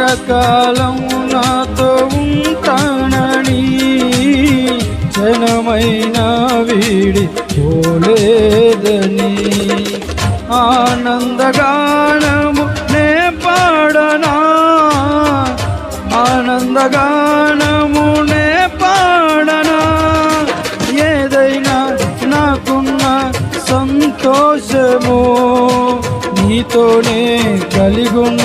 చిరకాలము నాతో ఉంటానని జనమైన వీడి పోలేదని. ఆనందగానము నే పాడనా? ఆనందగానము నే పాడనా? ఏదైనా నాకున్న సంతోషము నీతోనే కలిగున్న